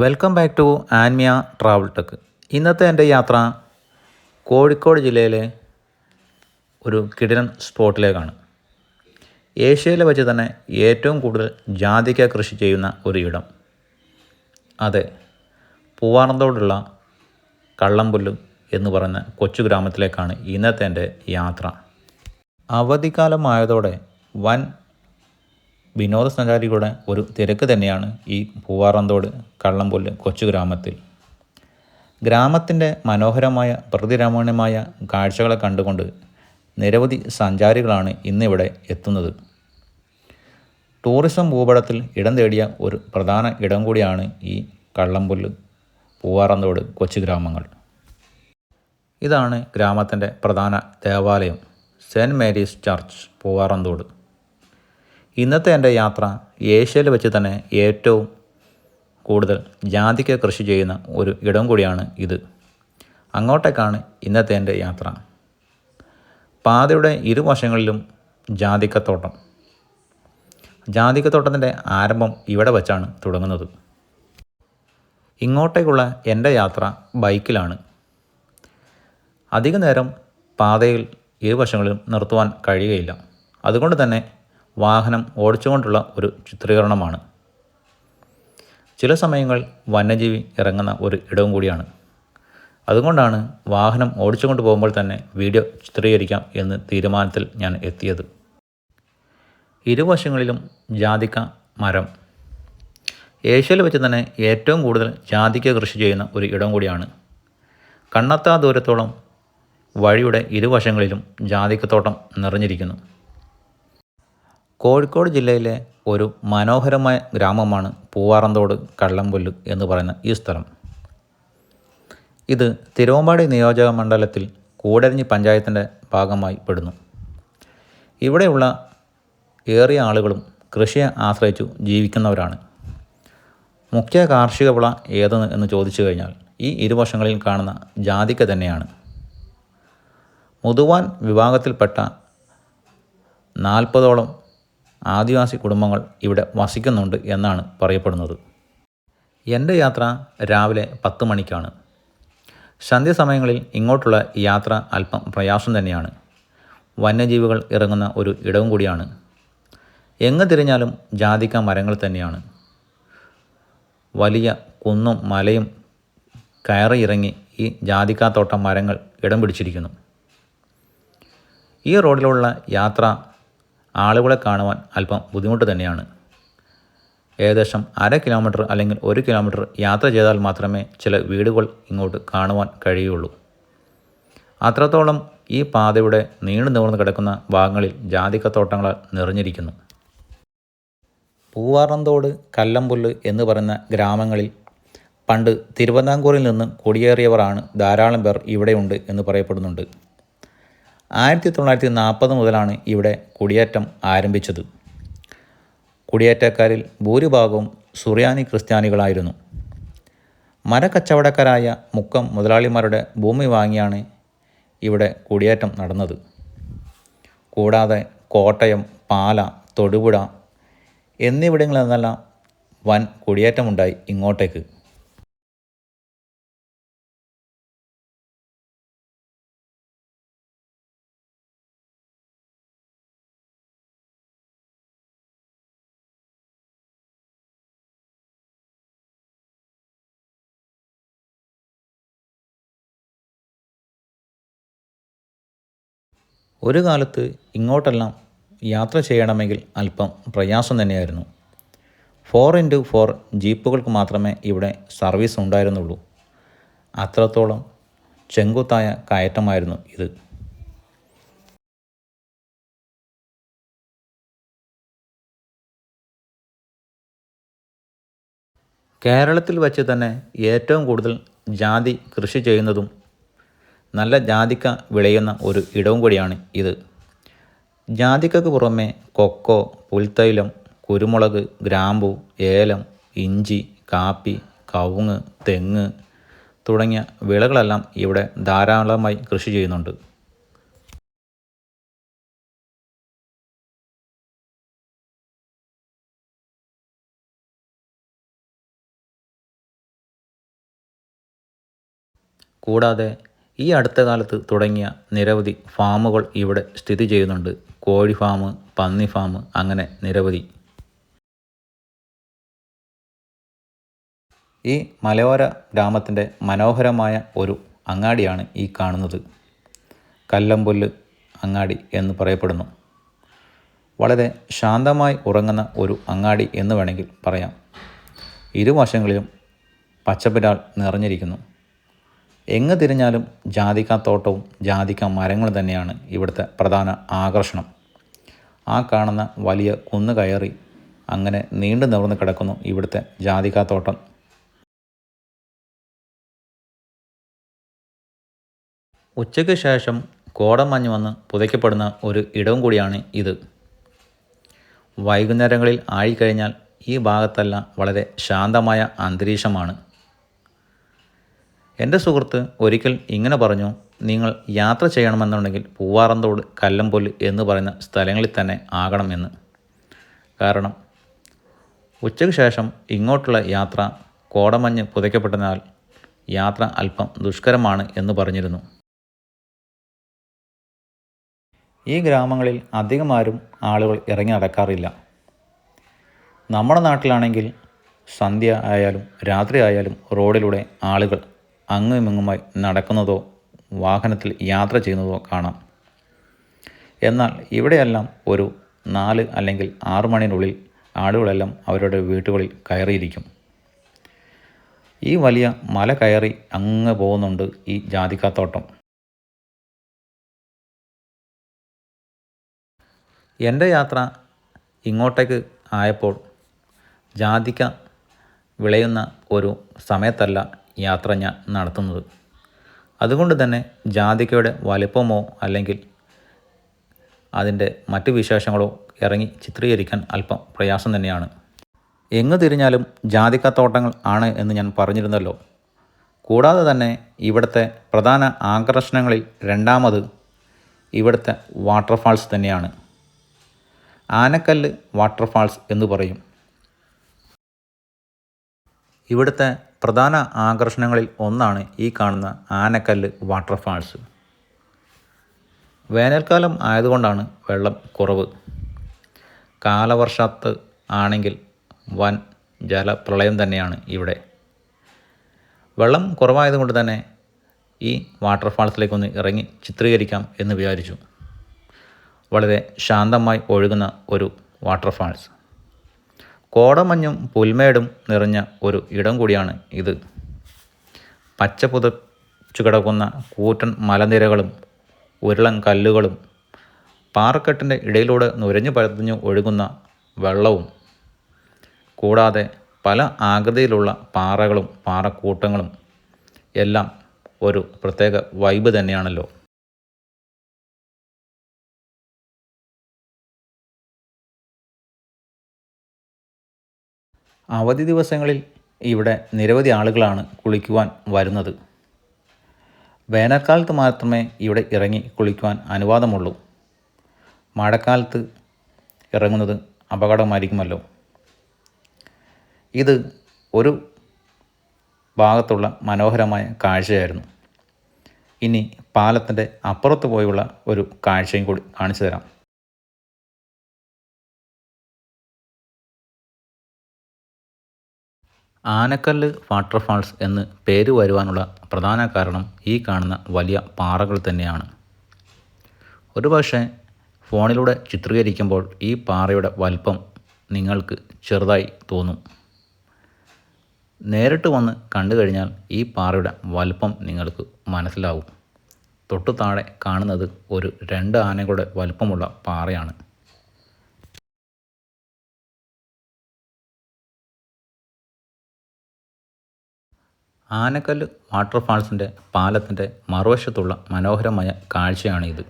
Welcome back to Anmiya travel tech. ഇന്നത്തെ എന്റെ യാത്ര കോഴിക്കോട് ജില്ലയിലെ ഒരു കിടിലൻ സ്പോട്ടിലേക്കാണ്. ഏഷ്യയിലെ വെച്ച് തന്നെ ഏറ്റവും കൂടുതൽ ജാതിക്ക കൃഷി ചെയ്യുന്ന ഒരു ഇടം. അതെ പൂവാറന്തോടുള്ള കള്ളംപുല്ല് എന്ന് പറയുന്ന കൊച്ചു ഗ്രാമത്തിലേക്കാണ് ഇന്നത്തെ എന്റെ യാത്ര. അവധിക്കാലമായതോടെ വൻ വിനോദസഞ്ചാരികളുടെ ഒരു തിരക്ക് തന്നെയാണ് ഈ പൂവാറന്തോട് കള്ളംപുല്ല് കൊച്ചു ഗ്രാമത്തിൽ. ഗ്രാമത്തിന്റെ മനോഹരമായ പ്രകൃതിരമണീയമായ കാഴ്ചകളെ കണ്ടുകൊണ്ട് നിരവധി സഞ്ചാരികളാണ് ഇന്നിവിടെ എത്തുന്നത്. ടൂറിസം ഭൂപടത്തിൽ ഇടം തേടിയ ഒരു പ്രധാന ഇടം കൂടിയാണ് ഈ കള്ളംപുല്ല് പൂവാറന്തോട് കൊച്ചു ഗ്രാമങ്ങൾ. ഇതാണ് ഗ്രാമത്തിന്റെ പ്രധാന ദേവാലയം സെന്റ് മേരീസ് ചർച്ച് പൂവാറന്തോട്. ഇന്നത്തെ എന്റെ യാത്ര ഏഷ്യയിൽ വെച്ച് തന്നെ ഏറ്റവും കൂടുതൽ ജാതിക്ക കൃഷി ചെയ്യുന്ന ഒരു ഇടം കൂടിയാണ് ഇത്. അങ്ങോട്ടേക്കാണ് ഇന്നത്തെ എന്റെ യാത്ര. പാതയുടെ ഇരുവശങ്ങളിലും ജാതിക്കത്തോട്ടം. ജാതിക്കത്തോട്ടത്തിന്റെ ആരംഭം ഇവിടെ വച്ചാണ് തുടങ്ങുന്നത്. ഇങ്ങോട്ടേക്കുള്ള എന്റെ യാത്ര ബൈക്കിലാണ്. അധികനേരം പാതയിൽ ഇരുവശങ്ങളിലും നിർത്തുവാൻ കഴിയുകയില്ല. അതുകൊണ്ട് തന്നെ വാഹനം ഓടിച്ചുകൊണ്ടുള്ള ഒരു ചിത്രീകരണമാണ്. ചില സമയങ്ങൾ വന്യജീവി ഇറങ്ങുന്ന ഒരു ഇടവും കൂടിയാണ്. അതുകൊണ്ടാണ് വാഹനം ഓടിച്ചുകൊണ്ട് പോകുമ്പോൾ തന്നെ വീഡിയോ ചിത്രീകരിക്കാം എന്ന് തീരുമാനത്തിൽ ഞാൻ എത്തിയത്. ഇരുവശങ്ങളിലും ജാതിക്ക മരം. ഏഷ്യയിൽ വെച്ച് തന്നെ ഏറ്റവും കൂടുതൽ ജാതിക്ക കൃഷി ചെയ്യുന്ന ഒരു ഇടം കൂടിയാണ്. കണ്ണത്താ ദൂരത്തോളം വഴിയുടെ ഇരുവശങ്ങളിലും ജാതിക്കത്തോട്ടം നിറഞ്ഞിരിക്കുന്നു. കോഴിക്കോട് ജില്ലയിലെ ഒരു മനോഹരമായ ഗ്രാമമാണ് പൂവാറന്തോട് കള്ളംപുല്ല് എന്ന് പറയുന്ന ഈ സ്ഥലം. ഇത് തിരുവമ്പാടി നിയോജക മണ്ഡലത്തിൽ കൂടരഞ്ഞി പഞ്ചായത്തിന്റെ ഭാഗമായി പെടുന്നു. ഇവിടെയുള്ള ഏറിയ ആളുകളും കൃഷിയെ ആശ്രയിച്ചു ജീവിക്കുന്നവരാണ്. മുഖ്യ കാർഷിക വിള ഏതെന്ന് എന്ന് ചോദിച്ചു കഴിഞ്ഞാൽ ഈ ഇരുവശങ്ങളിൽ കാണുന്ന ജാതിക്ക തന്നെയാണ്. മുതുവാൻ വിഭാഗത്തിൽപ്പെട്ട നാൽപ്പതോളം ആദിവാസി കുടുംബങ്ങൾ ഇവിടെ വസിക്കുന്നുണ്ട് എന്നാണ് പറയപ്പെടുന്നത്. എന്റെ യാത്ര രാവിലെ പത്ത് മണിക്കാണ്. സന്ധ്യസമയങ്ങളിൽ ഇങ്ങോട്ടുള്ള യാത്ര അല്പം പ്രയാസം തന്നെയാണ്. വന്യജീവികൾ ഇറങ്ങുന്ന ഒരു ഇടവും കൂടിയാണ്. എങ്ങ് തിരിഞ്ഞാലും ജാതിക്ക മരങ്ങൾ തന്നെയാണ്. വലിയ കുന്നും മലയും കയറി ഇറങ്ങി ഈ ജാതിക്കാത്തോട്ടം മരങ്ങൾ ഇടം പിടിച്ചിരിക്കുന്നു. ഈ റോഡിലുള്ള യാത്ര ആളുകളെ കാണുവാൻ അല്പം ബുദ്ധിമുട്ട് തന്നെയാണ്. ഏകദേശം അര കിലോമീറ്റർ അല്ലെങ്കിൽ ഒരു കിലോമീറ്റർ യാത്ര ചെയ്താൽ മാത്രമേ ചില വീടുകൾ ഇങ്ങോട്ട് കാണുവാൻ കഴിയുള്ളൂ. അത്രത്തോളം ഈ പാതയുടെ നീണ്ടു നിവർന്ന് കിടക്കുന്ന ഭാഗങ്ങളിൽ ജാതിക്കത്തോട്ടങ്ങളാൽ നിറഞ്ഞിരിക്കുന്നു. പൂവാറന്തോട് കല്ലമ്പുല്ല് എന്ന് പറയുന്ന ഗ്രാമങ്ങളിൽ പണ്ട് തിരുവിതാംകൂറിൽ നിന്ന് കുടിയേറിയവരാണ് ധാരാളം പേർ ഇവിടെയുണ്ട് എന്ന് പറയപ്പെടുന്നുണ്ട്. ആയിരത്തി തൊള്ളായിരത്തി നാൽപ്പത് മുതലാണ് ഇവിടെ കുടിയേറ്റം ആരംഭിച്ചത്. കുടിയേറ്റക്കാരിൽ ഭൂരിഭാഗവും സുറിയാനി ക്രിസ്ത്യാനികളായിരുന്നു. മരക്കച്ചവടക്കാരായ മുക്കം മുതലാളിമാരുടെ ഭൂമി വാങ്ങിയാണ് ഇവിടെ കുടിയേറ്റം നടന്നത്. കൂടാതെ കോട്ടയം പാല തൊടുപുഴ എന്നിവിടങ്ങളിൽ നിന്നെല്ലാം വൻ കുടിയേറ്റമുണ്ടായി ഇങ്ങോട്ടേക്ക്. ഒരു കാലത്ത് ഇങ്ങോട്ടെല്ലാം യാത്ര ചെയ്യണമെങ്കിൽ അല്പം പ്രയാസം തന്നെയായിരുന്നു. ഫോർ ഇന്റു ഫോർ ജീപ്പുകൾക്ക് മാത്രമേ ഇവിടെ സർവീസ് ഉണ്ടായിരുന്നുള്ളൂ. അത്രത്തോളം ചെങ്കുത്തായ കയറ്റമായിരുന്നു ഇത്. കേരളത്തിൽ വച്ച് തന്നെ ഏറ്റവും കൂടുതൽ ജാതി കൃഷി ചെയ്യുന്നതും നല്ല ജാതിക്ക വിളയുന്ന ഒരു ഇടവും കൂടിയാണ് ഇത്. ജാതിക്കക്ക് പുറമെ കൊക്കോ പുൽത്തൈലം കുരുമുളക് ഗ്രാമ്പു ഏലം ഇഞ്ചി കാപ്പി കവുങ്ങ് തെങ്ങ് തുടങ്ങിയ വിളകളെല്ലാം ഇവിടെ ധാരാളമായി കൃഷി ചെയ്യുന്നുണ്ട്. കൂടാതെ ഈ അടുത്ത കാലത്ത് തുടങ്ങിയ നിരവധി ഫാമുകൾ ഇവിടെ സ്ഥിതി ചെയ്യുന്നുണ്ട്. കോഴി ഫാം പന്നി ഫാം അങ്ങനെ നിരവധി. ഈ മലയോര ഗ്രാമത്തിന്റെ മനോഹരമായ ഒരു അങ്ങാടിയാണ് ഈ കാണുന്നത്. കല്ലമ്പുല്ല് അങ്ങാടി എന്ന് പറയപ്പെടുന്നു. വളരെ ശാന്തമായി ഉറങ്ങുന്ന ഒരു അങ്ങാടി എന്ന് വേണമെങ്കിൽ പറയാം. ഇരുവശങ്ങളിലും പച്ചപ്പിരാൾ നിറഞ്ഞിരിക്കുന്നു. എങ്ങ് തിരിഞ്ഞാലും ജാതിക്ക തോട്ടവും ജാതിക്ക മരങ്ങളും തന്നെയാണ് ഇവിടുത്തെ പ്രധാന ആകർഷണം. ആ കാണുന്ന വലിയ കുന്ന് കയറി അങ്ങനെ നീണ്ടു നിവർന്ന് കിടക്കുന്നു ഇവിടുത്തെ ജാതിക്ക തോട്ടം. ഉച്ചയ്ക്ക് ശേഷം കോടമഞ്ഞ് വന്ന് പുതയ്ക്കപ്പെടുന്ന ഒരു ഇടവും കൂടിയാണ് ഇത്. വൈകുന്നേരങ്ങളിൽ ആയിക്കഴിഞ്ഞാൽ ഈ ഭാഗത്തെല്ലാം വളരെ ശാന്തമായ അന്തരീക്ഷമാണ്. എന്റെ സുഹൃത്ത് ഒരിക്കൽ ഇങ്ങനെ പറഞ്ഞു നിങ്ങൾ യാത്ര ചെയ്യണമെന്നുണ്ടെങ്കിൽ പൂവാറന്തോട് കല്ലമ്പൊൽ എന്ന് പറയുന്ന സ്ഥലങ്ങളിൽ തന്നെ ആകണമെന്ന് കാരണം ഉച്ചയ്ക്ക് ശേഷം ഇങ്ങോട്ടുള്ള യാത്ര കോടമഞ്ഞ് പുതയ്ക്കപ്പെട്ടതിനാൽ യാത്ര അല്പം ദുഷ്കരമാണ് എന്ന് പറഞ്ഞിരുന്നു. ഈ ഗ്രാമങ്ങളിൽ അധികമാരും ആളുകൾ ഇറങ്ങി നടക്കാറില്ല. നമ്മുടെ നാട്ടിലാണെങ്കിൽ സന്ധ്യ ആയാലും രാത്രി ആയാലും റോഡിലൂടെ ആളുകൾ അങ്ങും ഇങ്ങുമായി നടക്കുന്നതോ വാഹനത്തിൽ യാത്ര ചെയ്യുന്നതോ കാണാം. എന്നാൽ ഇവിടെയെല്ലാം ഒരു നാല് അല്ലെങ്കിൽ ആറ് മണിനുള്ളിൽ ആളുകളെല്ലാം അവരുടെ വീട്ടുകളിൽ കയറിയിരിക്കും. ഈ വലിയ മല കയറി അങ്ങ് പോകുന്നുണ്ട് ഈ ജാതിക്കാത്തോട്ടം. എന്റെ യാത്ര ഇങ്ങോട്ടേക്ക് ആയപ്പോൾ ജാതിക്ക വിളയുന്ന ഒരു സമയത്തല്ല യാത്ര ഞാൻ നടത്തുന്നത്. അതുകൊണ്ട് തന്നെ ജാതിക്കയുടെ വലിപ്പമോ അല്ലെങ്കിൽ അതിന്റെ മറ്റു വിശേഷങ്ങളോ ഇറങ്ങി ചിത്രീകരിക്കാൻ അല്പം പ്രയാസം തന്നെയാണ്. എങ്ങു തിരിഞ്ഞാലും ജാതിക്കത്തോട്ടങ്ങൾ ആണ് എന്ന് ഞാൻ പറഞ്ഞിരുന്നല്ലോ. കൂടാതെ തന്നെ ഇവിടുത്തെ പ്രധാന ആകർഷണങ്ങളിൽ രണ്ടാമത് ഇവിടുത്തെ വാട്ടർഫാൾസ് തന്നെയാണ്. ആനക്കല്ല് വാട്ടർഫാൾസ് എന്ന് പറയും. ഇവിടുത്തെ പ്രധാന ആകർഷണങ്ങളിൽ ഒന്നാണ് ഈ കാണുന്ന ആനക്കല്ല് വാട്ടർഫാൾസ്. വേനൽക്കാലം ആയതുകൊണ്ടാണ് വെള്ളം കുറവ്. കാലവർഷത്ത് ആണെങ്കിൽ വൻ ജലപ്രളയം തന്നെയാണ് ഇവിടെ. വെള്ളം കുറവായതുകൊണ്ട് തന്നെ ഈ വാട്ടർഫാൾസിലേക്കൊന്ന് ഇറങ്ങി ചിത്രീകരിക്കാം എന്ന് വിചാരിച്ചു. വളരെ ശാന്തമായി ഒഴുകുന്ന ഒരു വാട്ടർഫാൾസ്. കോടമഞ്ഞും പുൽമേടും നിറഞ്ഞ ഒരു ഇടം കൂടിയാണ് ഇത്. പച്ച പുതച്ചു കിടക്കുന്ന കൂറ്റൻ മലനിരകളും ഉരുളൻ കല്ലുകളും പാറക്കെട്ടിന്റെ ഇടയിലൂടെ നുരഞ്ഞു പരഞ്ഞു ഒഴുകുന്ന വെള്ളവും കൂടാതെ പല ആകൃതിയിലുള്ള പാറകളും പാറക്കൂട്ടങ്ങളും എല്ലാം ഒരു പ്രത്യേക വൈബ് തന്നെയാണല്ലോ. അവധി ദിവസങ്ങളിൽ ഇവിടെ നിരവധി ആളുകളാണ് കുളിക്കുവാൻ വരുന്നത്. വേനൽക്കാലത്ത് മാത്രമേ ഇവിടെ ഇറങ്ങി കുളിക്കുവാൻ അനുവാദമുള്ളൂ. മഴക്കാലത്ത് ഇറങ്ങുന്നത് അപകടമായിരിക്കുമല്ലോ. ഇത് ഒരു ഭാഗത്തുള്ള മനോഹരമായ കാഴ്ചയായിരുന്നു. ഇനി പാലത്തിന്റെ അപ്പുറത്ത് പോയുള്ള ഒരു കാഴ്ചയും കൂടി കാണിച്ചു തരാം. ആനക്കല്ല് വാട്ടർഫാൾസ് എന്ന് പേര് വരുവാനുള്ള പ്രധാന കാരണം ഈ കാണുന്ന വലിയ പാറകൾ തന്നെയാണ്. ഒരുപക്ഷെ ഫോണിലൂടെ ചിത്രീകരിക്കുമ്പോൾ ഈ പാറയുടെ വലിപ്പം നിങ്ങൾക്ക് ചെറുതായി തോന്നും. നേരിട്ട് വന്ന് കണ്ടു കഴിഞ്ഞാൽ ഈ പാറയുടെ വലിപ്പം നിങ്ങൾക്ക് മനസ്സിലാവും. തൊട്ടു താഴെ കാണുന്നത് ഒരു രണ്ട് ആനകളുടെ വലിപ്പമുള്ള പാറയാണ്. ആനക്കല്ല് വാട്ടർഫാൾസിന്റെ പാലത്തിന്റെ മറുവശത്തുള്ള മനോഹരമായ കാഴ്ചയാണ് ഇത്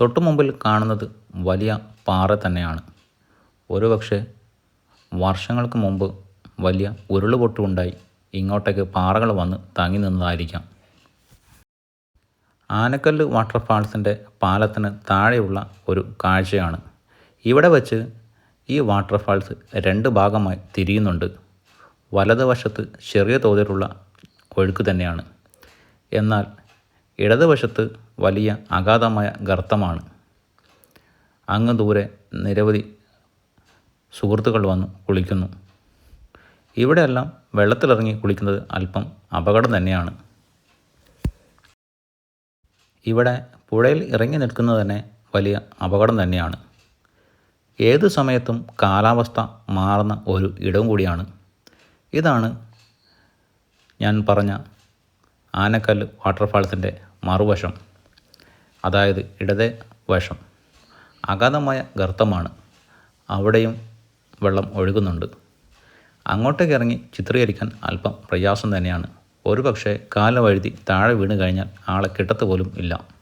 തൊട്ടുമുമ്പിൽ കാണുന്നത് വലിയ പാറ തന്നെയാണ്. ഒരുപക്ഷെ വർഷങ്ങൾക്ക് മുമ്പ് വലിയ ഉരുളുപൊട്ടുണ്ടായി ഇങ്ങോട്ടേക്ക് പാറകൾ വന്ന് തങ്ങി നിന്നതായിരിക്കാം. ആനക്കല്ല് വാട്ടർഫാൾസിന്റെ പാലത്തിന് താഴെയുള്ള ഒരു കാഴ്ചയാണ്. ഇവിടെ വച്ച് ഈ വാട്ടർഫാൾസ് രണ്ട് ഭാഗമായി തിരിയുന്നുണ്ട്. വലതുവശത്ത് ചെറിയ തോതിലുള്ള ഒഴുക്ക് തന്നെയാണ്. എന്നാൽ ഇടതുവശത്ത് വലിയ അഗാധമായ ഗർത്തമാണ്. അങ്ങ് ദൂരെ നിരവധി സുഹൃത്തുക്കൾ വന്ന് കുളിക്കുന്നു. ഇവിടെയെല്ലാം വെള്ളത്തിലിറങ്ങി കുളിക്കുന്നത് അല്പം അപകടം തന്നെയാണ്. ഇവിടെ പുഴയിൽ ഇറങ്ങി നിൽക്കുന്നത് തന്നെ വലിയ അപകടം തന്നെയാണ്. ഏത് സമയത്തും കാലാവസ്ഥ മാറുന്ന ഒരു ഇടം കൂടിയാണ്. ഇതാണ് ഞാൻ പറഞ്ഞ ആനക്കല്ല് വാട്ടർഫാൾസിന്റെ മറുവശം അതായത് ഇടതേ വശം. അഗാധമായ ഗർത്തമാണ്. അവിടെയും വെള്ളം ഒഴുകുന്നുണ്ട്. അങ്ങോട്ടേക്ക് ഇറങ്ങി ചിത്രീകരിക്കാൻ അല്പം പ്രയാസം തന്നെയാണ്. ഒരുപക്ഷെ കാലവഴുതി കാല വഴുതി താഴെ വീണ് കഴിഞ്ഞാൽ ആളെ കിട്ടത്ത് പോലും ഇല്ല.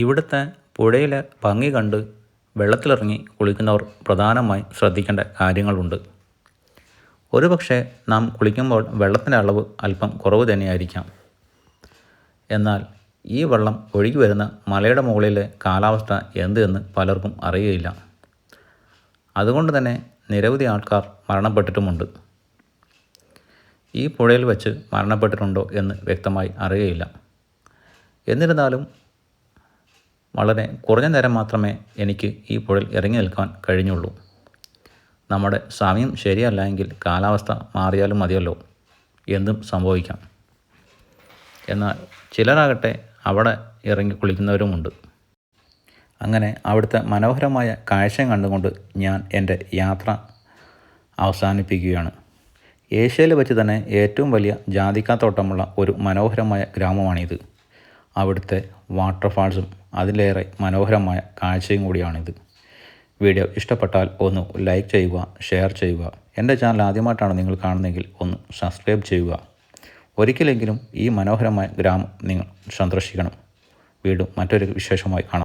ഇവിടുത്തെ പുഴയിലെ ഭംഗി കണ്ട് വെള്ളത്തിലിറങ്ങി കുളിക്കുന്നവർ പ്രധാനമായി ശ്രദ്ധിക്കേണ്ട കാര്യങ്ങളുണ്ട്. ഒരുപക്ഷെ നാം കുളിക്കുമ്പോൾ വെള്ളത്തിന്റെ അളവ് അല്പം കുറവ് തന്നെയായിരിക്കാം. എന്നാൽ ഈ വെള്ളം ഒഴുകി വരുന്ന മലയുടെ മുകളിലെ കാലാവസ്ഥ എന്ത് എന്ന് പലർക്കും അറിയുകയില്ല അതുകൊണ്ട് തന്നെ നിരവധി ആൾക്കാർ മരണപ്പെട്ടിട്ടുമുണ്ട്. ഈ പുഴയിൽ വെച്ച് മരണപ്പെട്ടിട്ടുണ്ടോ എന്ന് വ്യക്തമായി അറിയുകയില്ല എന്നിരുന്നാലും വളരെ കുറഞ്ഞ നേരം മാത്രമേ എനിക്ക് ഈ പുഴയിൽ ഇറങ്ങി നിൽക്കാൻ കഴിഞ്ഞുള്ളൂ. നമ്മുടെ സമയം ശരിയല്ല എങ്കിൽ കാലാവസ്ഥ മാറിയാലും മതിയല്ലോ. എന്തും സംഭവിക്കാം. എന്നാൽ ചിലരാകട്ടെ അവിടെ ഇറങ്ങി കുളിക്കുന്നവരുമുണ്ട്. അങ്ങനെ അവിടുത്തെ മനോഹരമായ കാഴ്ച കണ്ടുകൊണ്ട് ഞാൻ എന്റെ യാത്ര അവസാനിപ്പിക്കുകയാണ്. ഏഷ്യയിൽ വെച്ച് തന്നെ ഏറ്റവും വലിയ ജാതിക്കാത്തോട്ടമുള്ള ഒരു മനോഹരമായ ഗ്രാമമാണിത്. അവിടുത്തെ വാട്ടർഫാൾസും അതിലേറെ മനോഹരമായ കാഴ്ചയും കൂടിയാണിത്. വീഡിയോ ഇഷ്ടപ്പെട്ടാൽ ഒന്ന് ലൈക്ക് ചെയ്യുക ഷെയർ ചെയ്യുക. എന്റെ ചാനൽ ആദ്യമായിട്ടാണ് നിങ്ങൾ കാണുന്നതെങ്കിൽ ഒന്ന് സബ്സ്ക്രൈബ് ചെയ്യുക. ഒരിക്കലെങ്കിലും ഈ മനോഹരമായ ഗ്രാമം നിങ്ങൾ സന്ദർശിക്കണം. വീണ്ടും മറ്റൊരു വിശേഷമായി കാണാം.